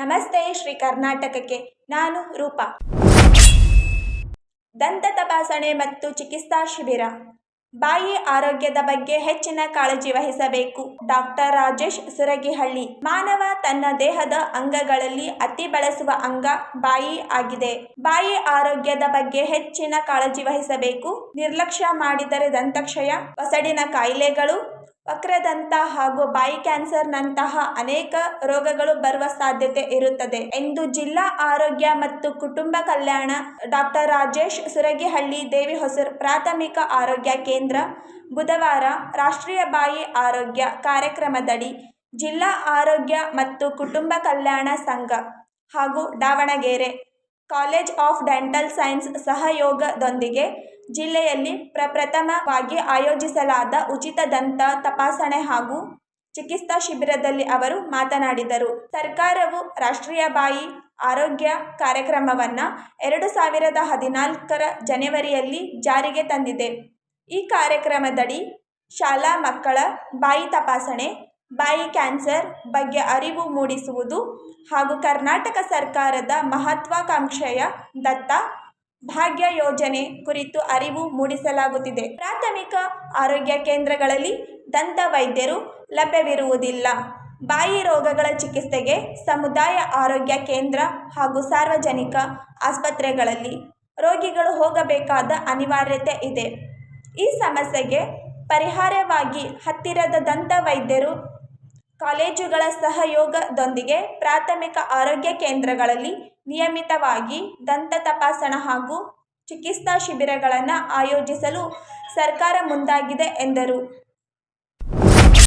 ನಮಸ್ತೆ ಶ್ರೀ ಕರ್ನಾಟಕಕ್ಕೆ, ನಾನು ರೂಪಾ. ದಂತ ತಪಾಸಣೆ ಮತ್ತು ಚಿಕಿತ್ಸಾ ಶಿಬಿರ. ಬಾಯಿ ಆರೋಗ್ಯದ ಬಗ್ಗೆ ಹೆಚ್ಚಿನ ಕಾಳಜಿ ವಹಿಸಬೇಕು. ಡಾಕ್ಟರ್ ರಾಜೇಶ್ ಸುರಗಿಹಳ್ಳಿ. ಮಾನವ ತನ್ನ ದೇಹದ ಅಂಗಗಳಲ್ಲಿ ಅತಿ ಬಳಸುವ ಅಂಗ ಬಾಯಿ ಆಗಿದೆ. ಬಾಯಿ ಆರೋಗ್ಯದ ಬಗ್ಗೆ ಹೆಚ್ಚಿನ ಕಾಳಜಿ ವಹಿಸಬೇಕು. ನಿರ್ಲಕ್ಷ್ಯ ಮಾಡಿದರೆ ದಂತಕ್ಷಯ ಒಸಡಿನ ಕಾಯಿಲೆಗಳು ವಕ್ರದಂತ ಹಾಗೂ ಬಾಯಿ ಕ್ಯಾನ್ಸರ್ನಂತಹ ಅನೇಕ ರೋಗಗಳು ಬರುವ ಸಾಧ್ಯತೆ ಇರುತ್ತದೆ. ಎಂದು ಜಿಲ್ಲಾ ಆರೋಗ್ಯ ಮತ್ತು ಕುಟುಂಬ ಕಲ್ಯಾಣ ಡಾಕ್ಟರ್ ರಾಜೇಶ್ ಸುರಗಿಹಳ್ಳಿ ದೇವಿ ಹೊಸೂರು ಪ್ರಾಥಮಿಕ ಆರೋಗ್ಯ ಕೇಂದ್ರ ಬುಧವಾರ ರಾಷ್ಟ್ರೀಯ ಬಾಯಿ ಆರೋಗ್ಯ ಕಾರ್ಯಕ್ರಮದಡಿ ಜಿಲ್ಲಾ ಆರೋಗ್ಯ ಮತ್ತು ಕುಟುಂಬ ಕಲ್ಯಾಣ ಸಂಘ ಹಾಗೂ Davangere college of dental science ಸಹಯೋಗದೊಂದಿಗೆ ಜಿಲ್ಲೆಯಲ್ಲಿ ಪ್ರಪ್ರಥಮವಾಗಿ ಆಯೋಜಿಸಲಾದ ಉಚಿತ ದಂತ ತಪಾಸಣೆ ಹಾಗೂ ಚಿಕಿತ್ಸಾ ಶಿಬಿರದಲ್ಲಿ ಅವರು ಮಾತನಾಡಿದರು. ಸರ್ಕಾರವು ರಾಷ್ಟ್ರೀಯ ಬಾಯಿ ಆರೋಗ್ಯ ಕಾರ್ಯಕ್ರಮವನ್ನು ಎರಡು ಸಾವಿರದ ಹದಿನಾಲ್ಕರ ಜನವರಿಯಲ್ಲಿ ಜಾರಿಗೆ ತಂದಿದೆ. ಈ ಕಾರ್ಯಕ್ರಮದಡಿ ಶಾಲಾ ಮಕ್ಕಳ ಬಾಯಿ ತಪಾಸಣೆ ಬಾಯಿ ಕ್ಯಾನ್ಸರ್ ಬಗ್ಗೆ ಅರಿವು ಮೂಡಿಸುವುದು ಹಾಗೂ ಕರ್ನಾಟಕ ಸರ್ಕಾರದ ಮಹತ್ವಾಕಾಂಕ್ಷೆಯ ದತ್ತ ಭಾಗ್ಯ ಯೋಜನೆ ಕುರಿತು ಅರಿವು ಮೂಡಿಸಲಾಗುತ್ತಿದೆ. ಪ್ರಾಥಮಿಕ ಆರೋಗ್ಯ ಕೇಂದ್ರಗಳಲ್ಲಿ ದಂತ ವೈದ್ಯರು ಲಭ್ಯವಿರುವುದಿಲ್ಲ. ಬಾಯಿ ರೋಗಗಳ ಚಿಕಿತ್ಸೆಗೆ ಸಮುದಾಯ ಆರೋಗ್ಯ ಕೇಂದ್ರ ಹಾಗೂ ಸಾರ್ವಜನಿಕ ಆಸ್ಪತ್ರೆಗಳಲ್ಲಿ ರೋಗಿಗಳು ಹೋಗಬೇಕಾದ ಅನಿವಾರ್ಯತೆ ಇದೆ. ಈ ಸಮಸ್ಯೆಗೆ ಪರಿಹಾರವಾಗಿ ಹತ್ತಿರದ ದಂತ ವೈದ್ಯರು ಕಾಲೇಜುಗಳ ಸಹಯೋಗದೊಂದಿಗೆ ಪ್ರಾಥಮಿಕ ಆರೋಗ್ಯ ಕೇಂದ್ರಗಳಲ್ಲಿ ನಿಯಮಿತವಾಗಿ ದಂತ ತಪಾಸಣಾ ಹಾಗೂ ಚಿಕಿತ್ಸಾ ಶಿಬಿರಗಳನ್ನು ಆಯೋಜಿಸಲು ಸರ್ಕಾರ ಮುಂದಾಗಿದೆ ಎಂದರು.